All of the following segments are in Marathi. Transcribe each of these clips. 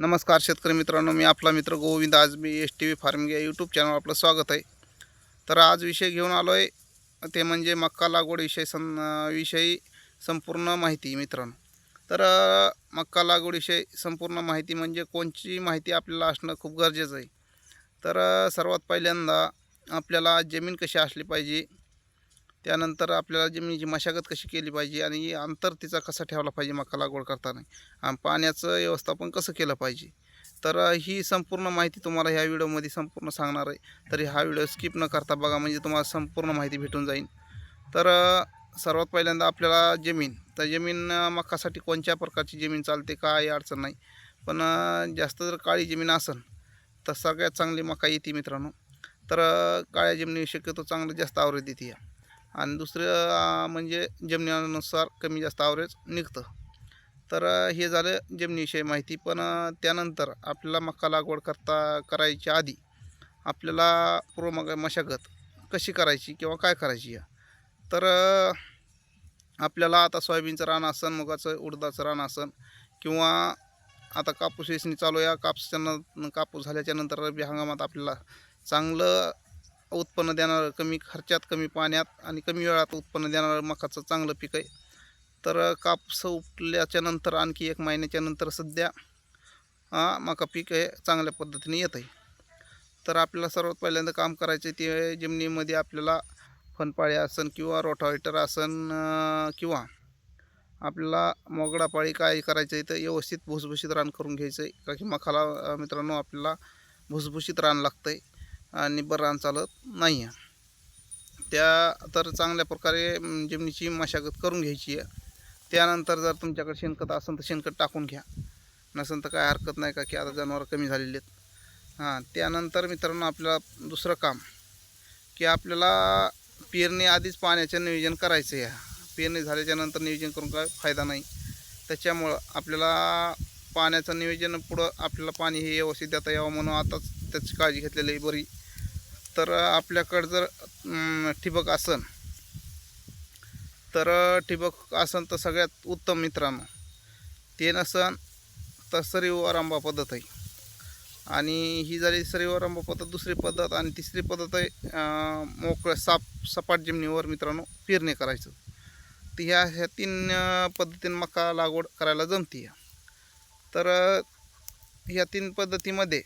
नमस्कार शेतकरी मित्रांनो मी आपला मित्र गोविंद आज मी एस टी व्ही फार्मिंग या यूट्यूब चॅनल आपलं स्वागत आहे. तर आज विषय घेऊन आलो आहे ते म्हणजे मक्का लागवड विषय सं विषयी संपूर्ण माहिती मित्रांनो. तर मक्का लागवडविषयी संपूर्ण माहिती म्हणजे कोणची माहिती आपल्याला असणं खूप गरजेचं आहे. तर सर्वात पहिल्यांदा आपल्याला जमीन कशी असली पाहिजे त्यानंतर आपल्याला जमिनीची म्हणजे मशागत कशी केली पाहिजे आणि अंतर तिचा कसा ठेवला पाहिजे मका लागवड करताना? आणि पाण्याचं व्यवस्थापन कसं केलं पाहिजे? तर ही संपूर्ण माहिती तुम्हाला ह्या व्हिडिओमध्ये संपूर्ण सांगणार आहे. तरी हा व्हिडिओ स्किप न करता बघा म्हणजे तुम्हाला संपूर्ण माहिती भेटून जाईल. तर सर्वात पहिल्यांदा आपल्याला जमीन. तर जमीन मकासाठी कोणत्या प्रकारची जमीन चालते काय अडचण नाही. पण जास्त जर काळी जमीन असेल तर सगळ्यात चांगली मका येते मित्रांनो. तर काळ्या जमिनी शक्यतो चांगलं जास्त आवरेज देते या. आणि दुसरं म्हणजे जमिनीनुसार कमी जास्त आवरेज निघतं. तर हे झालं जमिनीविषयी माहिती. पण त्यानंतर आपल्याला मका लागवड करता करायच्या आधी आपल्याला पूर्व मग मशागत कशी करायची किंवा काय करायची या? तर आपल्याला आता सोयाबीनचं रान असन मुगाचं उडदाचं रान असन किंवा आता कापूस वेचणी चालू या कापसाच्या कापूस झाल्याच्यानंतर रब्बी हंगामात आपल्याला चांगलं उत्पन्न देणारं कमी खर्चात कमी पाण्यात आणि कमी वेळात उत्पन्न देणारं मकाचं चांगलं पीक आहे. तर कापस उपल्याच्या नंतर आणखी एक महिन्याच्या नंतर सध्या हा मका पीक हे चांगल्या पद्धतीने येत आहे. तर आपल्याला सर्वात पहिल्यांदा काम करायचं आहे ते जमिनीमध्ये आपल्याला फनपाळी आसन किंवा रोटावेटर आसन किंवा आपल्याला मोगडापाळी काय करायचं आहे तर व्यवस्थित भुसभुशीत रान करून घ्यायचं आहे का की मखाला मित्रांनो आपल्याला भुसभुशीत रान लागतं आहे आणि बरान चालत नाही आहे त्या तर चांगल्या प्रकारे जमिनीची मशागत करून घ्यायची आहे. त्यानंतर जर तुमच्याकडे शेणखत असेल तर शेणखत टाकून घ्या. नसेल तर काय हरकत नाही का की आता जनावरं कमी झालेली आहेत. हां त्यानंतर मित्रांनो आपल्याला दुसरं काम की आपल्याला पेरणी आधीच पाण्याचं नियोजन करायचं आहे. पेरणी झाल्याच्यानंतर नियोजन करून काय फायदा नाही. त्याच्यामुळं आपल्याला पाण्याचं नियोजन पुढं आपल्याला पाणी हे व्यवस्थित देता यावं म्हणून आताच त्याची काळजी घेतलेली आहे बरी. तर आपल्याकडं जर ठिबक असन तर ठिबक असन तर सगळ्यात उत्तम मित्रांनो. ते नसन तर सरीव पद्धत आहे. आणि ही झाली सरीव पद्धत दुसरी पद्धत आणि तिसरी पद्धत आहे मोकळं मोकळ्या साप सपाट जमिनीवर मित्रांनो पेरणी करायचं. तर ह्या ह्या तीन पद्धतीनं पद्धतीने मका लागवड करायला जमती तर ह्या तीन पद्धतीमध्ये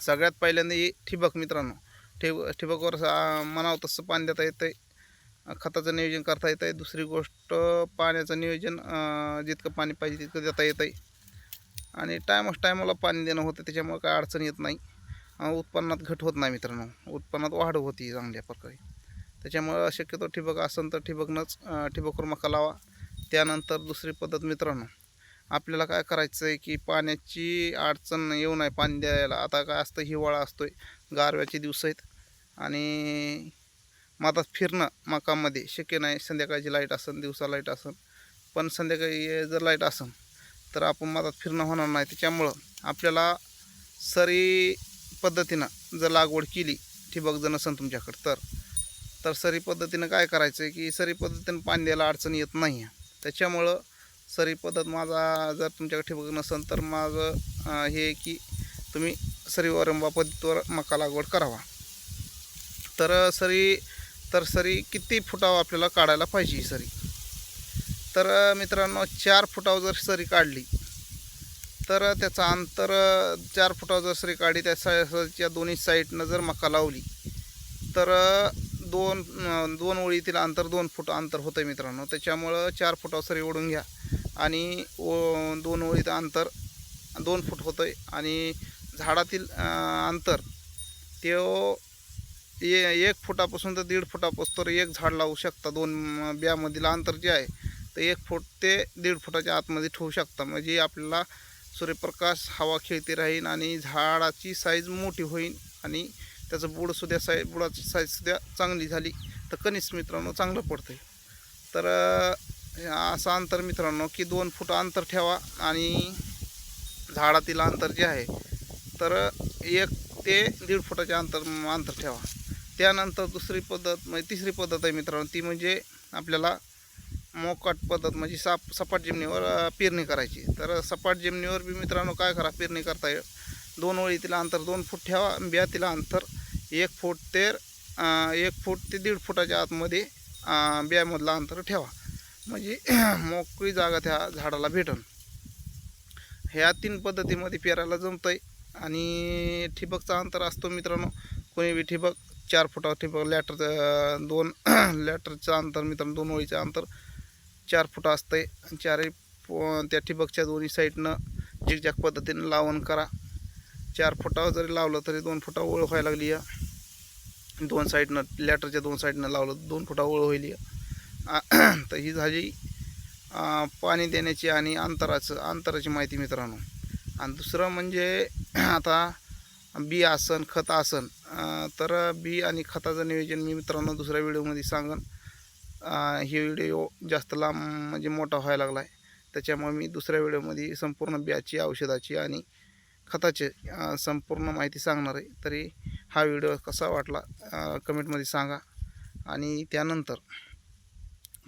सगळ्यात पहिल्यांदा ही ठिबक मित्रांनो. ठिब ठिबकवर सा- म्हणावं तसं पाणी देता येतं आहे खताचं नियोजन करता येतं आहे दुसरी गोष्ट पाण्याचं नियोजन जितकं पाणी पाहिजे तितकं देता येतं आहे आणि टायमच टायमाला पाणी देणं होतं त्याच्यामुळे काय अडचण येत नाही. उत्पन्नात घट होत नाही मित्रांनो. उत्पन्नात वाढ होती चांगल्या प्रकारे. त्याच्यामुळं शक्यतो ठिबक असेल तर ठिबकनंच ठिबकवर मका लावा. त्यानंतर दुसरी पद्धत मित्रांनो आपल्याला काय करायचं आहे की पाण्याची अडचण येऊ नये पाणी द्यायला. आता काय असतं हिवाळा असतो आहे गारव्याचे दिवस आहेत. आणि मातात फिरणं मकामध्ये. शक्य नाही संध्याकाळची लाइट असेल दिवसा लाइट असेल पण संध्याकाळी जर लाइट असेल तर आपण मातात फिरणं होणार नाही. त्याच्यामुळं आपल्याला सरी पद्धतीनं जर लागवड केली ठिबक जर नसेल तुमच्याकडं तर तर सरी पद्धतीनं काय करायचं आहे की सरी पद्धतीनं पाणी द्यायला अडचण येत नाही आहे त्याच्यामुळं सरी पद्धत माझा जर तुमच्याकडे ठिबक नसेल तर माझं हे आहे की तुम्ही सरी वारंबा पद्धतीवर मका लागवड करावा. तर सरी तर सरी किती फुटावं आपल्याला काढायला पाहिजे ही सरी? तर मित्रांनो चार फुटावर जर सरी काढली तर त्याचं अंतर चार फुटावर जर सरी काढली त्या सरीच्या दोन्ही साईडनं जर मका लावली तर दोन दोन ओळीतील अंतर दोन फूट अंतर होतं आहे मित्रांनो. त्याच्यामुळं चार फुटावर सरी ओढून घ्या. आणि ओ दोन ओळीत अंतर दोन फूट होतं आहे आणि झाडातील अंतर ते ए एक फुटापासून तर दीड फुटापासून तर एक झाड लावू शकता. दोन अं, ब्यामधील अंतर जे आहे तर एक फूट ते दीड फुटाच्या आतमध्ये ठेवू शकता. म्हणजे आपल्याला सूर्यप्रकाश हवा खेळती राहील आणि झाडाची साईज मोठी होईल आणि त्याचं बुडसुद्धा साई बुडाची साईजसुद्धा चांगली झाली तर कनिष्ठ मित्रांनो चांगलं पडतं आहे तर असं अंतर मित्रांनो की दोन फूट अंतर ठेवा आणि झाडातील अंतर जे आहे तर एक ते दीड फुटाचे अंतर अंतर ठेवा. त्यानंतर दुसरी पद्धत म्हणजे तिसरी पद्धत आहे मित्रांनो ती म्हणजे आपल्याला मोकाट पद्धत म्हणजे साप सपाट जमिनीवर पेरणी करायची. तर सपाट जमिनीवर बी मित्रांनो काय करा पेरणी करता येईल. दोन ओळी तिला अंतर दोन फूट ठेवा बिया तिला अंतर एक फूट ते एक फूट ते दीड फुटाच्या आतमध्ये बियामधला अंतर ठेवा. म्हणजे मोकळी जागा त्या झाडाला भेटन. ह्या तीन पद्धतीमध्ये पेरायला जमतं आहे आणि ठिबकचा अंतर असतो मित्रांनो कोणी बी ठिबक चार फुटावर ठिबक लॅटर दोन लॅटरचं अंतर मित्रांनो दोन ओळीचं अंतर चार फुटं असतं आहे आणि चारही त्या ठिबकच्या दोन्ही साईडनं झिकझॅक पद्धतीनं लावण करा. चार फुटावर जरी लावलं तरी दोन फुटा ओळ व्हायला लागली या दोन साईडनं लॅटरच्या दोन साईडनं लावलं दोन फुटा ओळ होईल या. तर ही झाली पाणी देण्याची आणि अंतराचं अंतराची माहिती मित्रांनो. आणि दुसरं म्हणजे आता बी आसन खत आसन. तर बी आणि खताचं नियोजन मी मित्रांनो दुसऱ्या व्हिडिओमध्ये सांगन. हे व्हिडिओ जास्त लांब म्हणजे मोठा व्हायला लागला आहे त्याच्यामुळे मी दुसऱ्या व्हिडिओमध्ये संपूर्ण बियाची औषधाची आणि खताची संपूर्ण माहिती सांगणार आहे. तरी हा व्हिडिओ कसा वाटला कमेंटमध्ये सांगा. आणि त्यानंतर